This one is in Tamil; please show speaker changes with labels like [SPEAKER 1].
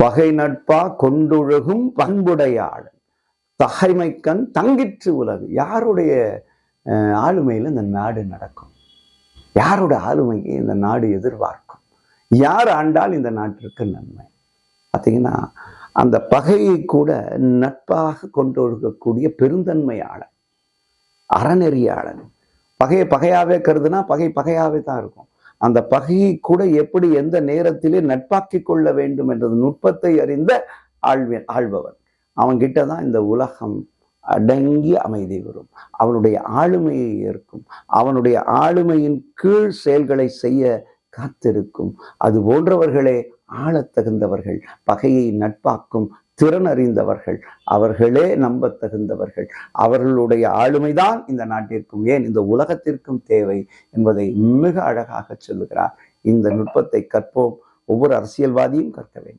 [SPEAKER 1] பகை நட்பா கொண்டொழுகும் பண்புடையாளன். தகைமைக்கண் தங்கிற்று உலகு. யாருடைய ஆளுமையில் இந்த நாடு நடக்கும்? யாரோட ஆளுமைக்கு இந்த நாடு எதிர்பார்க்கும்? யார் ஆண்டால் இந்த நாட்டிற்கு நன்மை? பார்த்தீங்கன்னா அந்த பகையை கூட நட்பாக கொண்டொழுகக்கூடிய பெருந்தன்மையாளன் அறநெறியாளன். பகையை பகையாவே கருதுனா பகை பகையாவே தான் இருக்கும். அந்த பகையை கூட எப்படி எந்த நேரத்திலே நட்பாக்கி கொள்ள வேண்டும் என்ற நுட்பத்தை அறிந்த ஆழ்வி ஆள்பவன். அவன்கிட்ட தான் இந்த உலகம் அடங்கி அமைதி வரும். அவனுடைய ஆளுமையை ஏற்கும். அவனுடைய ஆளுமையின் கீழ் செயல்களை செய்ய காத்திருக்கும். அது போன்றவர்களே ஆளத்தகுந்தவர்கள். பகையை நட்பாக்கும் திறன் அறிந்தவர்கள். அவர்களே நம்பத் தகுந்தவர்கள். அவர்களுடைய ஆளுமைதான் இந்த நாட்டிற்கும் ஏன் இந்த உலகத்திற்கும் தேவை என்பதை மிக அழகாக சொல்லுகிறார். இந்த நுட்பத்தை கற்போம். ஒவ்வொரு அரசியல்வாதியும் கற்க வேண்டும்.